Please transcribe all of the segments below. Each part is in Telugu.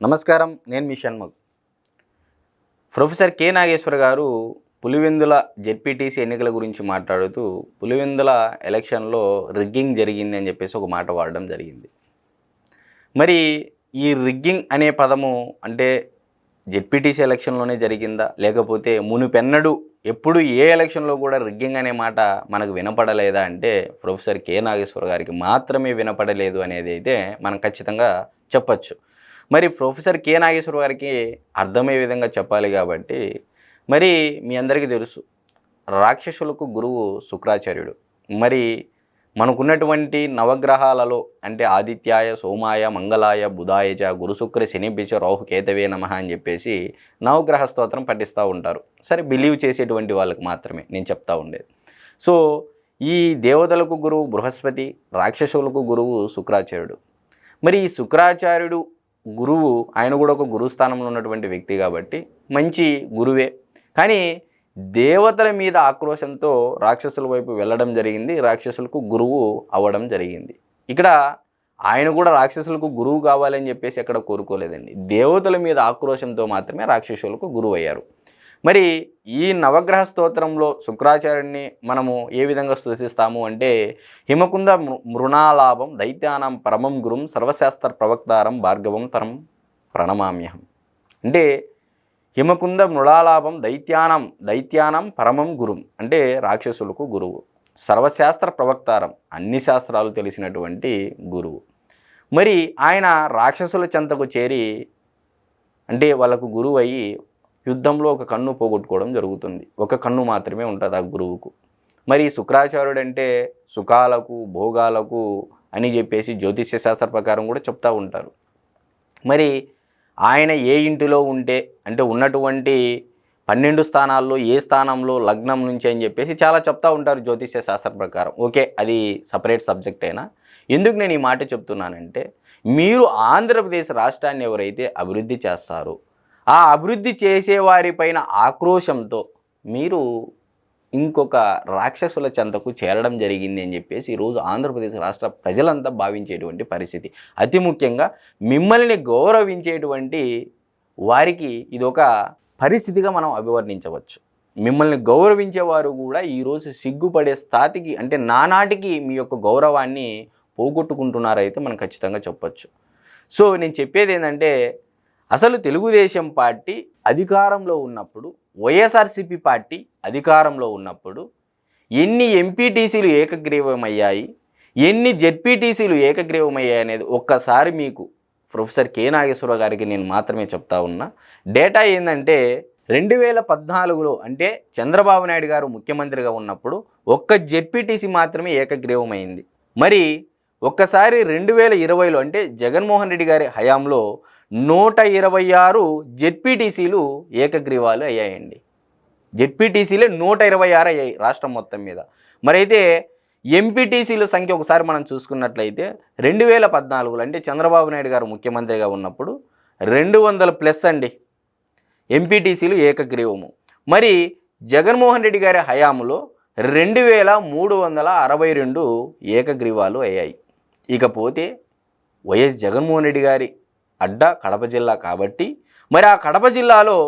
నమస్కారం నేను మీ Shanmukh. Professor K Nageshwar garu Pulivendula ZPTC ఎన్నికల గురించి మాట్లాడుతూ పులివెందుల ఎలక్షన్లో రిగ్గింగ్ జరిగింది అని చెప్పేసి ఒక మాట వాడడం జరిగింది. మరి ఈ రిగ్గింగ్ అనే పదము అంటే జెడ్పీటీసీ ఎలక్షన్లోనే జరిగిందా? లేకపోతే మునుపెన్నడు ఎప్పుడు ఏ ఎలక్షన్లో కూడా రిగ్గింగ్ అనే మాట మనకు వినపడలేదా అంటే ప్రొఫెసర్ కె నాగేశ్వర గారికి మాత్రమే వినపడలేదు అనేది అయితే మనం ఖచ్చితంగా చెప్పచ్చు. మరి ప్రొఫెసర్ కె నాగేశ్వర గారికి అర్థమయ్యే విధంగా చెప్పాలి కాబట్టి మరి మీ అందరికీ తెలుసు రాక్షసులకు గురువు శుక్రాచార్యుడు. మరి మనకున్నటువంటి నవగ్రహాలలో అంటే ఆదిత్యాయ సోమాయ మంగళాయ బుధాయ గురుశుక్ర గురు శనిపిచ రాహు కేతవే నమ అని చెప్పేసి నవగ్రహ స్తోత్రం పఠిస్తూ ఉంటారు. సరే బిలీవ్ చేసేటువంటి వాళ్ళకి మాత్రమే నేను చెప్తా ఉండేది. సో ఈ దేవతలకు గురువు బృహస్పతి రాక్షసులకు గురువు శుక్రాచార్యుడు. మరి ఈ శుక్రాచార్యుడు గురువు ఆయన కూడా ఒక గురుస్థానంలో ఉన్నటువంటి వ్యక్తి కాబట్టి మంచి గురువే. కానీ దేవతల మీద ఆక్రోశంతో రాక్షసుల వైపు వెళ్ళడం జరిగింది. రాక్షసులకు గురువు అవ్వడం జరిగింది. ఇక్కడ ఆయన కూడా రాక్షసులకు గురువు కావాలని చెప్పేసి ఎక్కడ కోరుకోలేదండి. దేవతల మీద ఆక్రోశంతో మాత్రమే రాక్షసులకు గురువు అయ్యారు మరి ఈ నవగ్రహ స్తోత్రంలో శుక్రాచార్యుడిని మనము ఏ విధంగా స్తుతిస్తాము అంటే హిమకుంద మృ- మృణాలాభం దైత్యానం పరమం గురుం సర్వశాస్త్ర ప్రవక్తారం భార్గవం తరం ప్రణమామ్యహం. అంటే హిమకుంద మృళాలాభం దైత్యానం దైత్యానం పరమం గురుం అంటే రాక్షసులకు గురువు. సర్వశాస్త్ర ప్రవక్తారం అన్ని శాస్త్రాలు తెలిసినటువంటి గురువు. మరి ఆయన రాక్షసుల చెంతకు చేరి అంటే వాళ్ళకు గురువు అయ్యి యుద్ధంలో ఒక కన్ను పోగొట్టుకోవడం జరుగుతుంది. ఒక కన్ను మాత్రమే ఉంటుంది ఆ గురువుకు. మరి శుక్రాచార్యుడు అంటే సుఖాలకు భోగాలకు అని చెప్పేసి జ్యోతిష్య శాస్త్ర ప్రకారం కూడా చెప్తూ ఉంటారు. మరి ఆయన ఏ ఇంటిలో ఉంటే అంటే ఉన్నటువంటి పన్నెండు స్థానాల్లో ఏ స్థానంలో లగ్నం నుంచి అని చెప్పేసి చాలా చెప్తూ ఉంటారు జ్యోతిష్య శాస్త్ర ప్రకారం. ఓకే అది సపరేట్ సబ్జెక్ట్ అయినా. ఎందుకు నేను ఈ మాట చెప్తున్నానంటే మీరు ఆంధ్రప్రదేశ్ రాష్ట్రాన్ని ఎవరైతే అభివృద్ధి చేస్తారో ఆ అభివృద్ధి చేసేవారిపైన ఆక్రోశంతో మీరు ఇంకొక రాక్షసుల చెంతకు చేరడం జరిగింది అని చెప్పేసి ఈరోజు ఆంధ్రప్రదేశ్ రాష్ట్ర ప్రజలంతా భావించేటువంటి పరిస్థితి. అతి ముఖ్యంగా మిమ్మల్ని గౌరవించేటువంటి వారికి ఇది ఒక పరిస్థితిగా మనం అభివర్ణించవచ్చు. మిమ్మల్ని గౌరవించేవారు కూడా ఈరోజు సిగ్గుపడే స్థాతికి అంటే నానాటికి మీ యొక్క గౌరవాన్ని పోగొట్టుకుంటున్నారైతే మనం ఖచ్చితంగా చెప్పచ్చు. సో నేను చెప్పేది ఏంటంటే అసలు తెలుగుదేశం పార్టీ అధికారంలో ఉన్నప్పుడు వైఎస్ఆర్సీపీ పార్టీ అధికారంలో ఉన్నప్పుడు ఎన్ని ఎంపీటీసీలు ఏకగ్రీవమయ్యాయి ఎన్ని జెడ్పీటీసీలు ఏకగ్రీవమయ్యాయి అనేది ఒక్కసారి మీకు ప్రొఫెసర్ కె నాగేశ్వరరావు గారికి నేను మాత్రమే చెప్తా ఉన్నా. డేటా ఏంటంటే రెండు వేల పద్నాలుగులో అంటే చంద్రబాబు నాయుడు గారు ముఖ్యమంత్రిగా ఉన్నప్పుడు ఒక్క జెడ్పీటీసీ మాత్రమే ఏకగ్రీవమైంది. మరి ఒక్కసారి రెండు వేల ఇరవైలో అంటే జగన్మోహన్ రెడ్డి గారి హయాంలో నూట ఇరవై ఆరు జెడ్పీటీసీలు ఏకగ్రీవాలు అయ్యాయండి. జెడ్పీటీసీలే నూట ఇరవై ఆరు అయ్యాయి రాష్ట్రం మొత్తం మీద. మరైతే ఎంపీటీసీల సంఖ్య ఒకసారి మనం చూసుకున్నట్లయితే రెండు వేల పద్నాలుగులో అంటే చంద్రబాబు నాయుడు గారు ముఖ్యమంత్రిగా ఉన్నప్పుడు రెండు వందల ప్లస్ అండి ఎంపీటీసీలు ఏకగ్రీవము. మరి జగన్మోహన్ రెడ్డి గారి హయాంలో రెండు వేల మూడు వందల అరవై రెండు ఏకగ్రీవాలు అయ్యాయి. ఇకపోతే వైఎస్ జగన్మోహన్ రెడ్డి గారి అడ్డ కడప జిల్లా కాబట్టి మరి ఆ కడప జిల్లాలో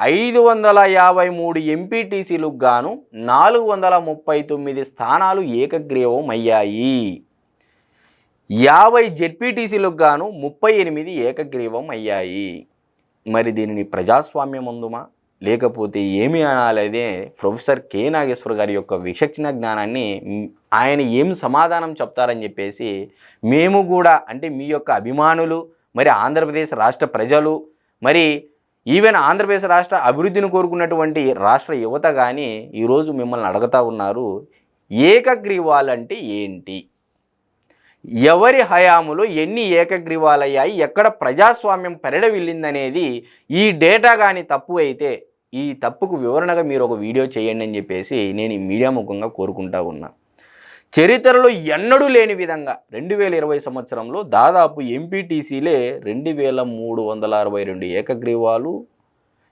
ఐదు వందల యాభై మూడు ఎంపీటీసీలకు గాను నాలుగు వందల ముప్పై తొమ్మిది స్థానాలు ఏకగ్రీవం అయ్యాయి. యాభై జెడ్పీటీసీలకు గాను ముప్పై ఎనిమిది ఏకగ్రీవం అయ్యాయి. మరి దీనిని ప్రజాస్వామ్యం ఉందుమా? లేకపోతే ఏమి అనాలదే? ప్రొఫెసర్ కె నాగేశ్వర్ గారి యొక్క విచక్షణ జ్ఞానాన్ని ఆయన ఏం సమాధానం చెప్తారని చెప్పేసి మేము కూడా అంటే మీ యొక్క అభిమానులు మరి ఆంధ్రప్రదేశ్ రాష్ట్ర ప్రజలు మరి ఈవెన్ ఆంధ్రప్రదేశ్ రాష్ట్ర అభివృద్ధిని కోరుకున్నటువంటి రాష్ట్ర యువత కానీ ఈరోజు మిమ్మల్ని అడుగుతా ఉన్నారు ఏకగ్రీవాలంటే ఏంటి? ఎవరి హయాములో ఎన్ని ఏకగ్రీవాలయ్యాయి ఎక్కడ ప్రజాస్వామ్యం పెరడవిల్లిందనేది ఈ డేటా కానీ తప్పు అయితే ఈ తప్పుకు వివరణగా మీరు ఒక వీడియో చేయండి అని చెప్పేసి నేను ఈ మీడియా ముఖంగా కోరుకుంటా ఉన్నా. చరిత్రలో ఎన్నడూ లేని విధంగా రెండు వేల ఇరవై సంవత్సరంలో దాదాపు ఎంపీటీసీలే రెండు వేల మూడు వందల అరవై రెండు ఏకగ్రీవాలు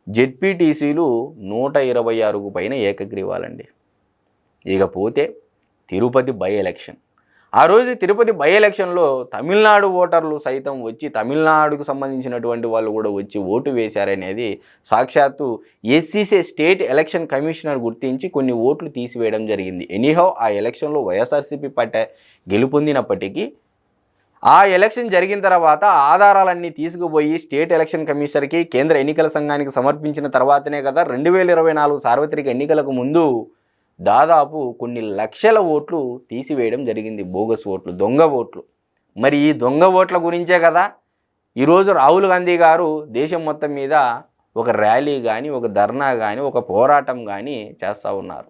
జెడ్పీటీసీలు నూట ఇరవై ఆరుకు పైన ఏకగ్రీవాలండి. ఇకపోతే తిరుపతి బై ఎలక్షన్ ఆ రోజు తిరుపతి బై ఎలక్షన్లో తమిళనాడు ఓటర్లు సైతం వచ్చి తమిళనాడుకు సంబంధించినటువంటి వాళ్ళు కూడా వచ్చి ఓటు వేశారనేది సాక్షాత్తు ఎస్సీసీ స్టేట్ ఎలక్షన్ కమిషనర్ గుర్తించి కొన్ని ఓట్లు తీసివేయడం జరిగింది. ఎనీహౌ ఆ ఎలక్షన్లో వైఎస్ఆర్సీపీ పార్టీ గెలుపొందినప్పటికీ ఆ ఎలక్షన్ జరిగిన తర్వాత ఆధారాలన్నీ తీసుకుపోయి స్టేట్ ఎలక్షన్ కమిషనర్కి కేంద్ర ఎన్నికల సంఘానికి సమర్పించిన తర్వాతనే కదా రెండు వేల ఇరవై నాలుగు సార్వత్రిక ఎన్నికలకు ముందు దాదాపు కొన్ని లక్షల ఓట్లు తీసివేయడం జరిగింది. బోగస్ ఓట్లు దొంగ ఓట్లు. మరి ఈ దొంగ ఓట్ల గురించే కదా? ఈరోజు రాహుల్ గాంధీ గారు దేశం మొత్తం మీద ఒక ర్యాలీ కానీ ఒక ధర్నా కానీ ఒక పోరాటం కానీ చేస్తూ ఉన్నారు.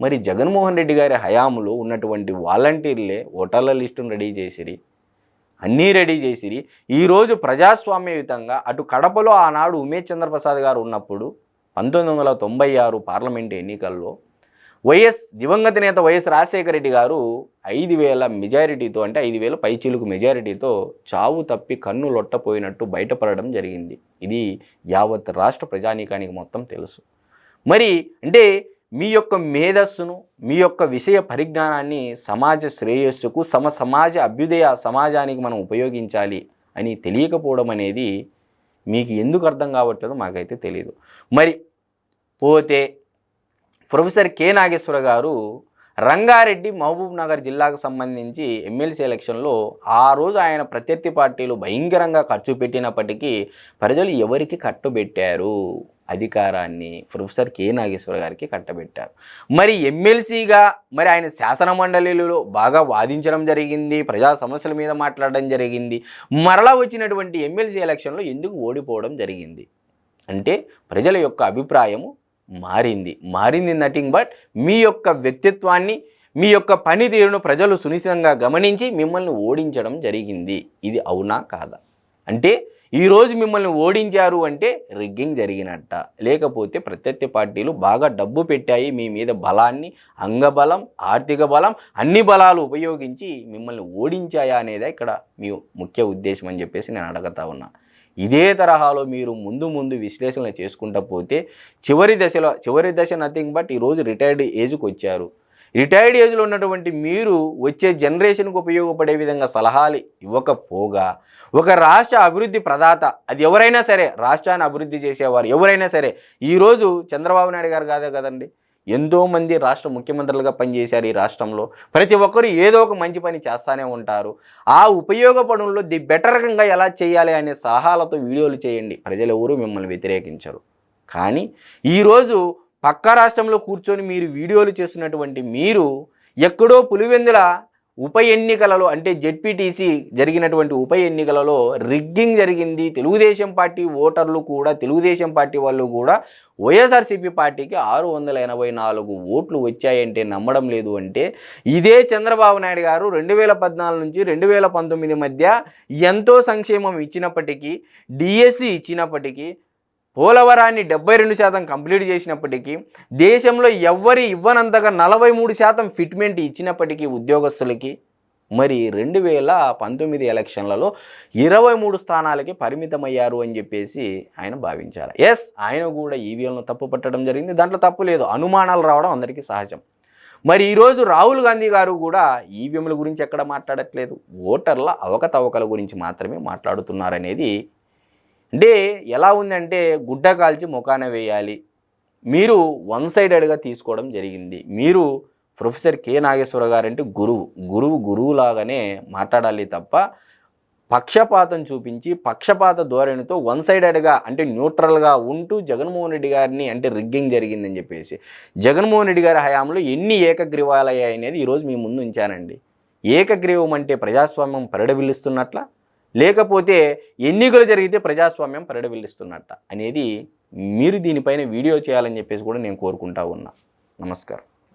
మరి జగన్మోహన్ రెడ్డి గారి హయాంలో ఉన్నటువంటి వాలంటీర్లే ఓటర్ల లిస్టును రెడీ చేసిరి. అన్నీ రెడీ చేసిరి. ఈరోజు ప్రజాస్వామ్యయుతంగా అటు కడపలో ఆనాడు ఉమేష్ చంద్రప్రసాద్ గారు ఉన్నప్పుడు పంతొమ్మిది వందల తొంభై ఆరు పార్లమెంటు ఎన్నికల్లో వైఎస్ దివంగత నేత వైఎస్ రాజశేఖర రెడ్డి గారు ఐదు వేల మెజారిటీతో అంటే ఐదు వేల పైచీలకు మెజారిటీతో చావు తప్పి కన్ను లొట్టపోయినట్టు బయటపడడం జరిగింది. ఇది యావత్ రాష్ట్ర ప్రజానీకానికి మొత్తం తెలుసు. మరి అంటే మీ యొక్క మేధస్సును మీ యొక్క విషయ పరిజ్ఞానాన్ని సమాజ శ్రేయస్సుకు సమ సమాజ అభ్యుదయ సమాజానికి మనం ఉపయోగించాలి అని తెలియకపోవడం అనేది మీకు ఎందుకు అర్థం కావట్లేదో మాకైతే తెలియదు మరి పోతే ప్రొఫెసర్ కె నాగేశ్వర గారు రంగారెడ్డి మహబూబ్ నగర్ జిల్లాకు సంబంధించి ఎమ్మెల్సీ ఎలక్షన్లో ఆ రోజు ఆయన ప్రత్యర్థి పార్టీలు భయంకరంగా ఖర్చు పెట్టినప్పటికీ ప్రజలు ఎవరికి కట్టుబెట్టారు? అధికారాన్ని ప్రొఫెసర్ కె నాగేశ్వర గారికి కట్టబెట్టారు. మరి ఎమ్మెల్సీగా మరి ఆయన శాసన మండలిలో బాగా వాదించడం జరిగింది ప్రజా సమస్యల మీద మాట్లాడడం జరిగింది. మరలా వచ్చినటువంటి ఎమ్మెల్సీ ఎలక్షన్లో ఎందుకు ఓడిపోవడం జరిగింది? అంటే ప్రజల యొక్క అభిప్రాయము మారింది. మారింది నథింగ్ బట్ మీ యొక్క వ్యక్తిత్వాన్ని మీ యొక్క పనితీరును ప్రజలు సునిశ్చితంగా గమనించి మిమ్మల్ని ఓడించడం జరిగింది. ఇది అవునా కాదా? అంటే ఈరోజు మిమ్మల్ని ఓడించారు అంటే రిగ్గింగ్ జరిగినట్ట. లేకపోతే ప్రత్యర్థి పార్టీలు బాగా డబ్బు పెట్టాయి మీ మీద బలాన్ని అంగబలం ఆర్థిక బలం అన్ని బలాలు ఉపయోగించి మిమ్మల్ని ఓడించాయా అనేదే ఇక్కడ మీ ముఖ్య ఉద్దేశం అని చెప్పేసి నేను అడగతా ఉన్నా. ఇదే తరహాలో మీరు ముందు ముందు విశ్లేషణ చేసుకుంటా పోతే చివరి దశలో చివరి దశ నథింగ్ బట్ ఈరోజు రిటైర్డ్ ఏజ్కి వచ్చారు. రిటైర్డ్ ఏజ్లో ఉన్నటువంటి మీరు వచ్చే జనరేషన్కు ఉపయోగపడే విధంగా సలహాలు ఇవ్వకపోగా ఒక రాష్ట్ర అభివృద్ధి ప్రదాత అది ఎవరైనా సరే రాష్ట్రాన్ని అభివృద్ధి చేసేవారు ఎవరైనా సరే ఈరోజు చంద్రబాబు నాయుడు గారు కాదే కదండి? ఎంతోమంది రాష్ట్ర ముఖ్యమంత్రులుగా పనిచేశారు ఈ రాష్ట్రంలో. ప్రతి ఒక్కరు ఏదో ఒక మంచి పని చేస్తూనే ఉంటారు. ఆ ఉపయోగపడంలో ది ది బెటర్గా ఎలా చేయాలి అనే సలహాలతో వీడియోలు చేయండి. ప్రజలు ఎవరు మిమ్మల్ని వ్యతిరేకించరు. కానీ ఈరోజు పక్క రాష్ట్రంలో కూర్చొని మీరు వీడియోలు చేస్తున్నటువంటి మీరు ఎక్కడో పులివెందుల ఉప ఎన్నికలలో అంటే జెడ్పీటీసీ జరిగినటువంటి ఉప ఎన్నికలలో రిగ్గింగ్ జరిగింది. తెలుగుదేశం పార్టీ ఓటర్లు కూడా తెలుగుదేశం పార్టీ వాళ్ళు కూడా వైఎస్ఆర్సీపీ పార్టీకి ఆరు వందల ఎనభై నాలుగు ఓట్లు వచ్చాయంటే నమ్మడం లేదు అంటే ఇదే చంద్రబాబు నాయుడు గారు రెండు వేల పద్నాలుగు నుంచి రెండు వేల పంతొమ్మిది మధ్య ఎంతో సంక్షేమం ఇచ్చినప్పటికీ డిఎస్సి ఇచ్చినప్పటికీ పోలవరాన్ని డెబ్బై రెండు శాతం కంప్లీట్ చేసినప్పటికీ దేశంలో ఎవ్వరి ఇవ్వనంతగా నలభై మూడు శాతం ఫిట్మెంట్ ఇచ్చినప్పటికీ ఉద్యోగస్తులకి మరి రెండు వేల పంతొమ్మిది ఎలక్షన్లలో ఇరవై మూడు స్థానాలకి పరిమితమయ్యారు అని చెప్పేసి ఆయన భావించారు. ఎస్ ఆయన కూడా ఈవీఎంను తప్పు పట్టడం జరిగింది. దాంట్లో తప్పు లేదు. అనుమానాలు రావడం అందరికీ సహజం. మరి ఈరోజు రాహుల్ గాంధీ గారు కూడా ఈవీఎంల గురించి ఎక్కడ మాట్లాడట్లేదు? ఓటర్ల అవకతవకల గురించి మాత్రమే మాట్లాడుతున్నారనేది అంటే ఎలా ఉందంటే గుడ్డ కాల్చి ముఖాన వేయాలి. మీరు వన్ సైడెడ్గా తీసుకోవడం జరిగింది. మీరు ప్రొఫెసర్ కె నాగేశ్వర గారంటే గురువు. గురువు గురువులాగానే మాట్లాడాలి తప్ప పక్షపాతం చూపించి పక్షపాత ధోరణితో వన్ సైడెడ్గా అంటే న్యూట్రల్గా ఉంటూ జగన్మోహన్ రెడ్డి గారిని అంటే రిగ్గింగ్ జరిగిందని చెప్పేసి జగన్మోహన్ రెడ్డి గారి హయాంలో ఎన్ని ఏకగ్రీవాలయ్యాయి అనేది ఈరోజు మీ ముందు ఉంచానండి. ఏకగ్రీవం అంటే ప్రజాస్వామ్యం పరిడవిల్లుస్తున్నట్ల లేకపోతే ఎన్నికలు జరిగితే ప్రజాస్వామ్యం పరిడవిల్లిస్తున్నట్ట. అనేది మీరు దీనిపైన వీడియో చేయాలని చెప్పేసి కూడా నేను కోరుకుంటా ఉన్నా. నమస్కారం.